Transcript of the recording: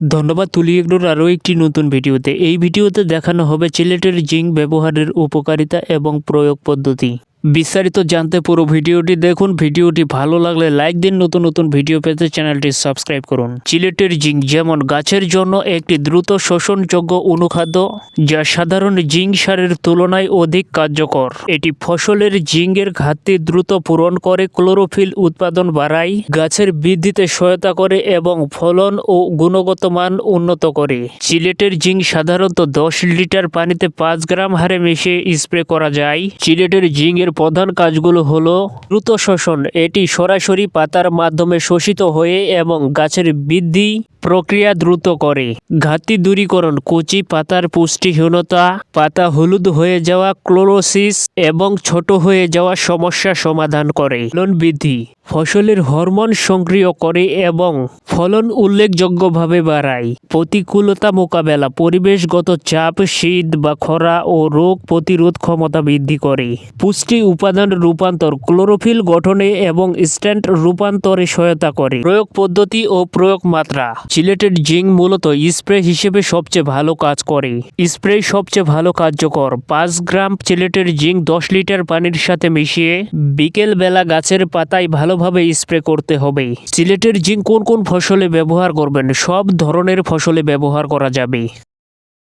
ধন্যবাদ তুলি এগরোর আরও একটি নতুন ভিডিওতে। এই ভিডিওতে দেখানো হবে চিলেটের জিঙ্ক ব্যবহারের উপকারিতা এবং প্রয়োগ পদ্ধতি। বিস্তারিত জানতে পুরো ভিডিওটি দেখুন। ভিডিওটি ভালো লাগলে লাইক দিন। নতুন নতুন ভিডিও পেতে চ্যানেলটি সাবস্ক্রাইব করুন। চিলেটের জিঙ্ক যেমন গাছের জন্য একটি দ্রুত শোষণযোগ্য অনুখাদ্য, যা সাধারণ জিঙ্ক সারের তুলনায় অধিক কার্যকর। এটি ফসলের জিঙ্কের ঘাটতি দ্রুত পূরণ করে, ক্লোরোফিল উৎপাদন বাড়ায়, গাছের বৃদ্ধিতে সহায়তা করে এবং ফলন ও গুণগত মান উন্নত করে। চিলেটের জিঙ্ক সাধারণত দশ লিটার পানিতে পাঁচ গ্রাম হারে মিশিয়ে স্প্রে করা যায়। চিলেটের জিঙ্কের প্রধান কাজগুলো হলো দ্রুত শোষণ। এটি সরাসরি পাতার মাধ্যমে শোষিত হয়ে এবং গাছের বৃদ্ধি প্রক্রিয়া দ্রুত করে। ঘাতি দূরীকরণ, কচি, পাতার পুষ্টিহীনতা, পাতা হলুদ হয়ে যাওয়া, ক্লোরোসিস এবং ছোট হয়ে যাওয়া সমস্যা সমাধান করে। ফলন বৃদ্ধি। ফসলের হরমোন সক্রিয় করে এবং ফলন উল্লেখযোগ্যভাবে বাড়ায়। প্রতিকূলতা মোকাবেলা। পরিবেশগত চাপ, শীত, বা খরা ও রোগ প্রতিরোধ ক্ষমতা বৃদ্ধি করে। পুষ্টি উপাদান রূপান্তর। ক্লোরোফিল গঠনে এবং স্ট্যান্ড রূপান্তরে সহায়তা করে। প্রয়োগ পদ্ধতি ও প্রয়োগ মাত্রা। সিলেটেড জিঙ্ক মূলত স্প্রে হিসেবে সবচেয়ে ভালো কাজ করে। স্প্রে সবচেয়ে ভালো কার্যকর। পাঁচ গ্রাম সিলেটের জিঙ্ক দশ লিটার পানির সাথে মিশিয়ে বিকেল বেলা গাছের পাতায় ভালোভাবে স্প্রে করতে হবে। সিলেটের জিঙ্ক কোন কোন ফসলে ব্যবহার করবেন? সব ধরনের ফসলে ব্যবহার করা যাবে।